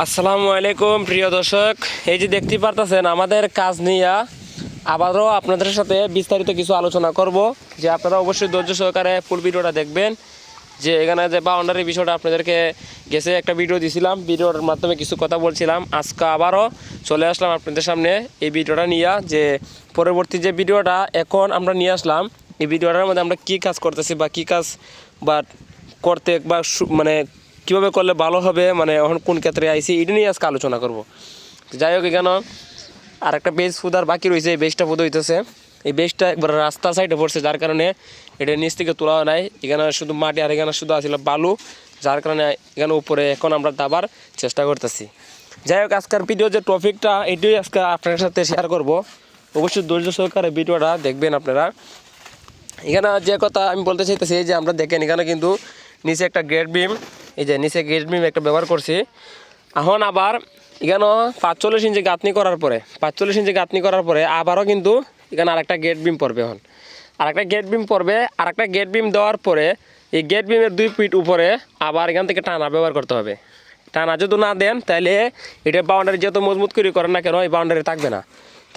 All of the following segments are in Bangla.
আসসালামু আলাইকুম, প্রিয় দর্শক। এই যে দেখতে পারতেছেন, আমাদের কাজ নিয়ে আবারও আপনাদের সাথে বিস্তারিত কিছু আলোচনা করব, যে আপনারা অবশ্যই ধৈর্য সহকারে ফুল ভিডিওটা দেখবেন। যে এখানে যে বাউন্ডারি বিষয়টা আপনাদেরকে গেছে, একটা ভিডিও দিছিলাম ভিডিওর মাধ্যমে কিছু কথা বলছিলাম। আজকে আবারও চলে আসলাম আপনাদের সামনে এই ভিডিওটা নিয়ে, যে পরবর্তী যে ভিডিওটা এখন আমরা নিয়ে আসলাম। এই ভিডিওটার মধ্যে আমরা কী কাজ করতেছি বা কী কাজ বা করতে বা মানে কীভাবে করলে ভালো হবে মানে এখন কোন ক্ষেত্রে আইসি এটা নিয়ে আজকে আলোচনা করব। যাই হোক এখানে আর একটা বেজ ফুদার বাকি রয়েছে, এই বেজটা ফুদ হইতেছে। এই বেজটা একবার রাস্তা সাইডে পড়ছে, যার কারণে এটা নিচ থেকে তোলা নাই। এখানে শুধু মাটি আর এখানে শুধু আসলে বালু, যার কারণে এখানে উপরে এখন আমরা দাবার চেষ্টা করতেছি। যাই হোক, আজকের ভিডিও যে টপিকটা এটাই আজকে আপনার সাথে শেয়ার করব। অবশ্যই ধৈর্য সহকারে ভিডিওটা দেখবেন আপনারা। এখানে যে কথা আমি বলতে চাইতেছি যে আমরা দেখেন, এখানে কিন্তু নিচে একটা গ্রেড বিম এই যে নিচে গ্রেড বিম একটা ব্যবহার করছি। এখন আবার এখানে পাঁচচল্লিশ ইঞ্চি গাঁথনি করার পরে, পাঁচচল্লিশ ইঞ্চি গাঁথনি করার পরে আবারও কিন্তু এখানে আরেকটা গেট বিম পড়বে এখন। আরেকটা গেট বিম পড়বে, আরেকটা গেট বিম দেওয়ার পরে এই গেট বিমের দুই ফিট উপরে আবার এখান থেকে টানা ব্যবহার করতে হবে। টানা যদি না দেন, তাহলে এটা বাউন্ডারি যত মজবুত করে করেন না কেন, এই বাউন্ডারি থাকবে না।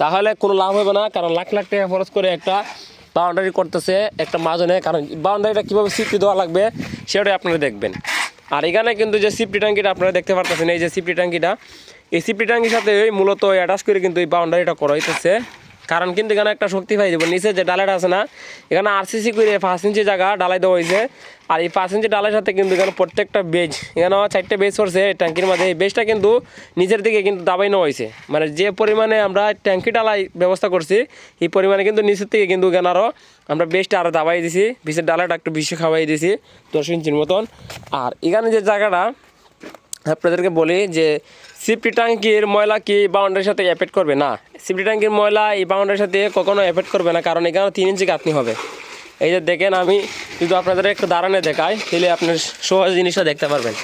তাহলে কোনো লাভ হবে না, কারণ লাখ লাখ টাকা খরচ করে একটা বাউন্ডারি করতেছে একটা মাজনে কারণ বাউন্ডারিটা কীভাবে সিফটি দেওয়া লাগবে, সেটাই আপনারা দেখবেন। আর এখানে কিন্তু যে সিপটি ট্যাঙ্কিটা আপনারা দেখতে পারতেছেন, এই যে সিপটি ট্যাঙ্কিটা, এই সিপটি ট্যাঙ্কির সাথে মূলত অ্যাটাচ করে কিন্তু এই বাউন্ডারিটা করা হইতেছে। কারণ কিন্তু এখানে একটা শক্তি পাই দেবো। নিচে যে ডালাটা আছে না, এখানে আরসিসি করে পাঁচ ইঞ্চি জায়গা ডালাই দেওয়া হয়েছে। আর এই পাঁচ ইঞ্চি ডালের সাথে কিন্তু এখানে প্রত্যেকটা বেজ এখানে চারটে বেজ এই ট্যাঙ্কির মাঝে এই বেজটা কিন্তু নিচের দিকে কিন্তু দাবাই নেওয়া হয়েছে। মানে যে পরিমাণে আমরা ট্যাঙ্কি ডালাই ব্যবস্থা করছি, এই পরিমাণে কিন্তু নিচের থেকে কিন্তু এখানে আরও আমরা বেজটা আরও দাবাই দিছি। বিষের ডালাটা একটু বেশি খাওয়াই দিছি, দশ ইঞ্চির মতন। আর এখানে যে জায়গাটা আপনাদেরকে বলি যে সিফটি ট্যাঙ্কির ময়লা কি বাউন্ডারির সাথে অ্যাফেক্ট করবে? না। সিফটি ট্যাঙ্কির ময়লা এই বাউন্ডারির সাথে কখনো এফেক্ট করবে না, কারণ এখানে তিন ইঞ্চি গাঁথনি হবে। এই যে দেখেন আমি যদি আপনাদের একটু দাঁড়ানে দেখাই, তাহলে আপনি সহজ জিনিসটা দেখতে পারবেন।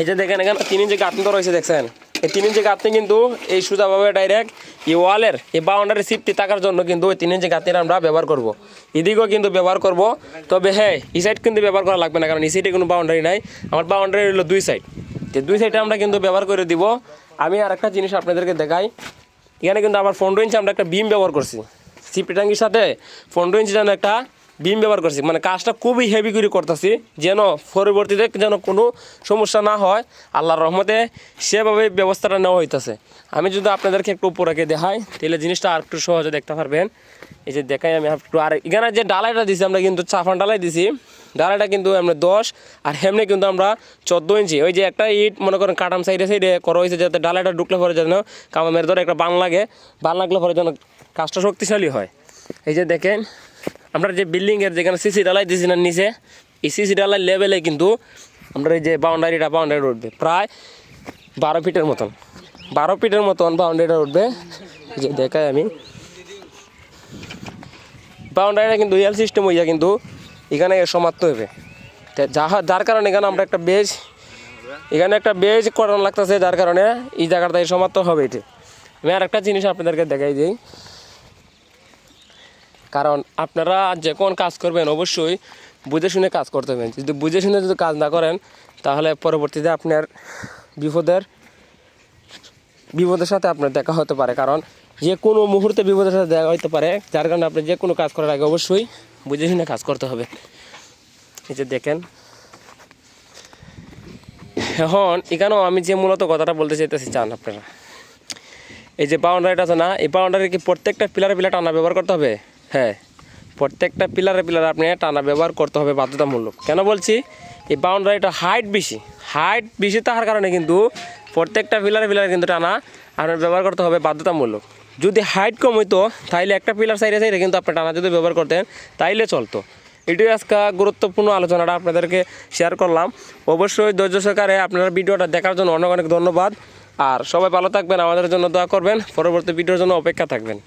এই যে দেখেন এখানে তিন ইঞ্চি গাঁথনি তো রয়েছে, দেখছেন? এই তিন ইঞ্চি গাঁথনি কিন্তু এই সোজাভাবে ডাইরেক্ট এই ওয়ালের এই বাউন্ডারি সিফটি থাকার জন্য কিন্তু ওই তিন ইঞ্চি গাঁথনিটা আমরা ব্যবহার করব। এদিকেও কিন্তু ব্যবহার করব। তবে হ্যাঁ এই সাইড কিন্তু ব্যবহার করা লাগবে না, কারণ এই সাইডে কোনো বাউন্ডারি নাই। আমার বাউন্ডারি হলো দুই সাইড যে দুই সাইডে আমরা কিন্তু ব্যবহার করে দিব। আমি আর একটা জিনিস আপনাদেরকে দেখাই। এখানে কিন্তু আমার পনেরো ইঞ্চি আমরা একটা বিম ব্যবহার করছি। সিপি ট্যাঙ্কির সাথে পনেরো ইঞ্চি যেন একটা বিম ব্যবহার করছি। মানে কাজটা খুবই হেভি করে করতেছি, যেন পরবর্তীতে যেন কোনো সমস্যা না হয়। আল্লাহর রহমতে সেভাবে ব্যবস্থাটা নেওয়া হইতেছে। আমি যদি আপনাদেরকে একটু উপরে দেখাই, তাহলে জিনিসটা আর একটু সহজে দেখতে পারবেন। এই যে দেখাই আমি, একটু আর, এখানে যে ডালাইটা দিছি, আমরা কিন্তু চাফান ডালাই দিছি। ডালাটা কিন্তু আমরা দশ, আর হেমনে কিন্তু আমরা চোদ্দ ইঞ্চি। ওই যে একটা ইট, মনে করেন কাটাম সাইডে সাইডে করা হয়েছে যাতে ডালাটা ঢুকলে পরে যেন কামামের ধরে একটা বান লাগে। বান লাগলে পরে যেন কাজটা শক্তিশালী হয়। এই যে দেখেন, আমরা যে বিল্ডিংয়ের যেখানে সিসি ডালাই দিছি না নিচে, এই সিসি ডালাই লেভেলে কিন্তু আমরা এই যে বাউন্ডারিটা, বাউন্ডারি উঠবে প্রায় বারো ফিটের মতন। বারো ফিটের মতন বাউন্ডারিটা উঠবে যে দেখাই আমি। বাউন্ডারিটা কিন্তু ইয়াল সিস্টেম হইয়া কিন্তু এখানে সমাপ্ত হবে যাহা যার কারণে এখানে আমরা একটা বেজ এখানে একটা বেজ করানো লাগতেছে, যার কারণে এই জায়গাটা সমাপ্ত হবে এটি। আমি আর একটা জিনিস আপনাদেরকে দেখাই দিই। কারণ আপনারা যে কোন কাজ করবেন অবশ্যই বুঝে শুনে কাজ করতে হবে যদি বুঝে শুনে যদি কাজ না করেন, তাহলে পরবর্তীতে আপনার বিপদের বিপদের সাথে আপনার দেখা হতে পারে। কারণ যে কোনো মুহূর্তে বিপদের সাথে দেখা হতে পারে। যার কারণে আপনি যে কোনো কাজ করার আগে অবশ্যই বুঝে শুনে কাজ করতে হবে। এই যে দেখেন। এখন এখানেও আমি যে মূলত কথাটা বলতে চাইতেছি চান আপনারা। এই যে বাউন্ডারিটা আছে না, এই বাউন্ডারি কি প্রত্যেকটা পিলারে পিলার টানা ব্যবহার করতে হবে? হ্যাঁ প্রত্যেকটা পিলারে পিলারে আপনি টানা ব্যবহার করতে হবে বাধ্যতামূলক। কেন বলছি? এই বাউন্ডারিটা হাইট বেশি। হাইট বেশি থাকার কারণে কিন্তু প্রত্যেকটা পিলার পিলার কিন্তু টানা আপনার ব্যবহার করতে হবে বাধ্যতামূলক। যদি হাইট কম হইতো, তাইলে একটা পিলার সাইডে সাইডে কিন্তু আপনি টানা যদি ব্যবহার করতেন, তাইলে চলতো। এটাই আজকে গুরুত্বপূর্ণ আলোচনাটা আপনাদেরকে শেয়ার করলাম। অবশ্যই ধৈর্য সহকারে আপনারা ভিডিওটা দেখার জন্য অনেক অনেক ধন্যবাদ। আর সবাই ভালো থাকবেন, আমাদের জন্য দোয়া করবেন। পরবর্তী ভিডিওর জন্য অপেক্ষা থাকবেন।